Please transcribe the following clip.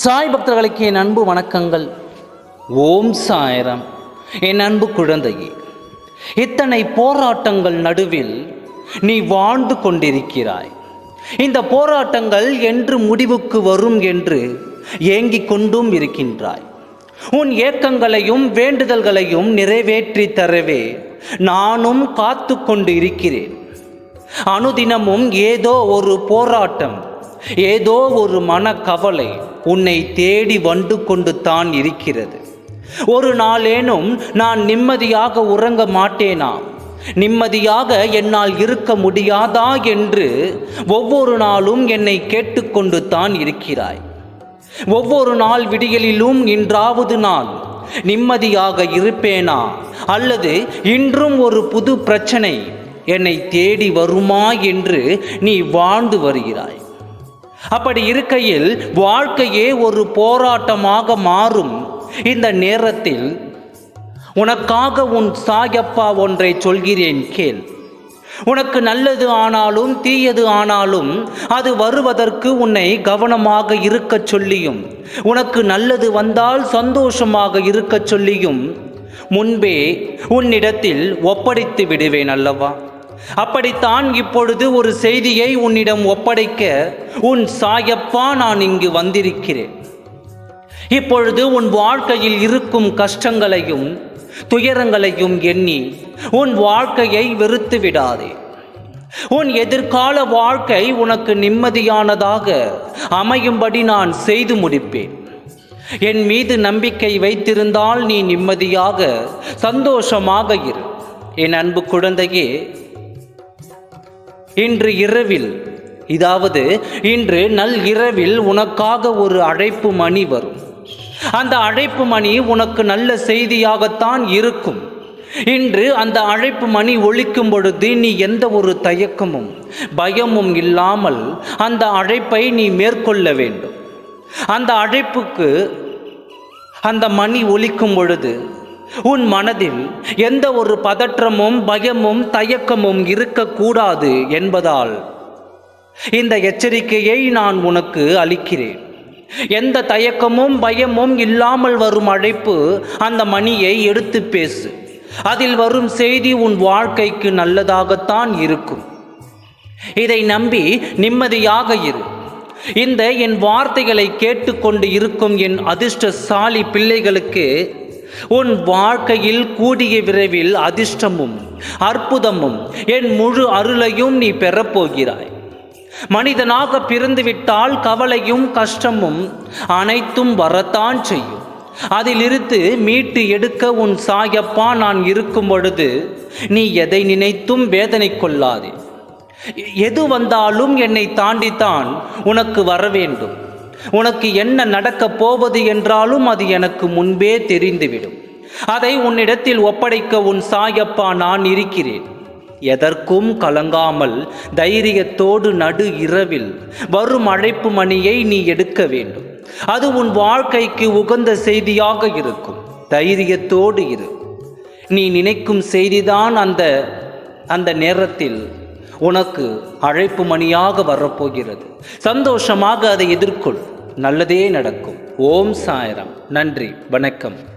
சாய் பக்தர்களுக்கு என் அன்பு வணக்கங்கள். ஓம் சாயரம். என் அன்பு குழந்தையே இத்தனை போராட்டங்கள் நடுவில் நீ வாழ்ந்து கொண்டிருக்கிறாய். இந்த போராட்டங்கள் என்று முடிவுக்கு வரும் என்று ஏங்கிக் கொண்டும் இருக்கின்றாய். உன் ஏக்கங்களையும் வேண்டுதல்களையும் நிறைவேற்றி தரவே நானும் காத்து கொண்டு இருக்கிறேன். அனுதினமும் ஏதோ ஒரு போராட்டம் ஏதோ ஒரு மனக்கவலை உன்னை தேடி வந்து கொண்டு தான் இருக்கிறது. ஒரு நாளேனும் நான் நிம்மதியாக உறங்க மாட்டேனா? நிம்மதியாக என்னால் இருக்க முடியாதா என்று ஒவ்வொரு நாளும் என்னை கேட்டுக்கொண்டு தான் இருக்கிறாய். ஒவ்வொரு நாள் விடியலிலும் இன்றாவது நாள் நிம்மதியாக இருப்பேனா? அல்லது இன்றும் ஒரு புது பிரச்சனை என்னை தேடி வருமா என்று நீ வாழ்ந்து வருகிறாய். அப்படி இருக்கையில் வாழ்க்கையே ஒரு போராட்டமாக மாறும். இந்த நேரத்தில் உனக்காக உன் சாயப்பா ஒன்றை சொல்கிறேன் கேள். உனக்கு நல்லது ஆனாலும் தீயது ஆனாலும் அது வருவதற்கு உன்னை கவனமாக இருக்கச் சொல்லியும். உனக்கு நல்லது வந்தால் சந்தோஷமாக இருக்கச் சொல்லியும். முன்பே உன்னிடத்தில் ஒப்படைத்து விடுவேன் அல்லவா? அப்படித்தான் இப்பொழுது ஒரு செய்தியை உன்னிடம் ஒப்படைக்க உன் சாயப்பா நான் இங்கு வந்திருக்கிறேன். இப்பொழுது உன் வாழ்க்கையில் இருக்கும் கஷ்டங்களையும் துயரங்களையும் எண்ணி உன் வாழ்க்கையை வெறுத்து விடாதே. உன் எதிர்கால வாழ்க்கை உனக்கு நிம்மதியானதாக அமையும்படி நான் செய்து முடிப்பேன். என் மீது நம்பிக்கை வைத்திருந்தால் நீ நிம்மதியாக சந்தோஷமாக இரு. என் அன்பு குழந்தையே இன்று இரவில் இதாவது இன்று நல் இரவில் உனக்காக ஒரு அழைப்பு மணி வரும். அந்த அழைப்பு மணி உனக்கு நல்ல செய்தியாகத்தான் இருக்கும். இன்று அந்த அழைப்பு மணி ஒழிக்கும் பொழுது நீ எந்த ஒரு தயக்கமும் பயமும் இல்லாமல் அந்த அழைப்பை நீ மேற்கொள்ள வேண்டும். அந்த அழைப்புக்கு அந்த மணி ஒழிக்கும் பொழுது உன் மனதில் எந்த ஒரு பதற்றமும் பயமும் தயக்கமும் இருக்கக்கூடாது என்பதால் இந்த எச்சரிக்கையை நான் உனக்கு அளிக்கிறேன். எந்த தயக்கமும் பயமும் இல்லாமல் வரும் அழைப்பு அந்த மணியை எடுத்து பேசு. அதில் வரும் செய்தி உன் வாழ்க்கைக்கு நல்லதாகத்தான் இருக்கும். இதை நம்பி நிம்மதியாக இரு. இந்த என் வார்த்தைகளை கேட்டுக்கொண்டு இருக்கும் என் அதிர்ஷ்டசாலி பிள்ளைகளுக்கு உன் வாழ்க்கையில் கூடிய விரைவில் அதிர்ஷ்டமும் அற்புதமும் என் முழு அருளையும் நீ பெறப்போகிறாய். மனிதனாக பிறந்துவிட்டால் கவலையும் கஷ்டமும் அனைத்தும் வரத்தான் செய்யும். அதிலிருந்து மீட்டு எடுக்க உன் சாயப்பா நான் இருக்கும் பொழுது நீ எதை நினைத்தும் வேதனை கொள்ளாதே. எது வந்தாலும் என்னை தாண்டித்தான் உனக்கு வர வேண்டும் உனக்கு என்ன நடக்கப் போவது என்றாலும் அது எனக்கு முன்பே தெரிந்துவிடும். அதை உன்னிடத்தில் ஒப்படைக்க உன் சாயப்பா நான் இருக்கிறேன். எதற்கும் கலங்காமல் தைரியத்தோடு நடு இரவில் வரும் அழைப்பு மணியை நீ எடுக்க வேண்டும். அது உன் வாழ்க்கைக்கு உகந்த செய்தியாக இருக்கும். தைரியத்தோடு இரு. நீ நினைக்கும் செய்திதான் அந்த அந்த நேரத்தில் உனக்கு அழைப்பு மணியாக வரப்போகிறது. சந்தோஷமாக அதை எதிர்கொள். நல்லதே நடக்கும். ஓம் சாயரம். நன்றி. வணக்கம்.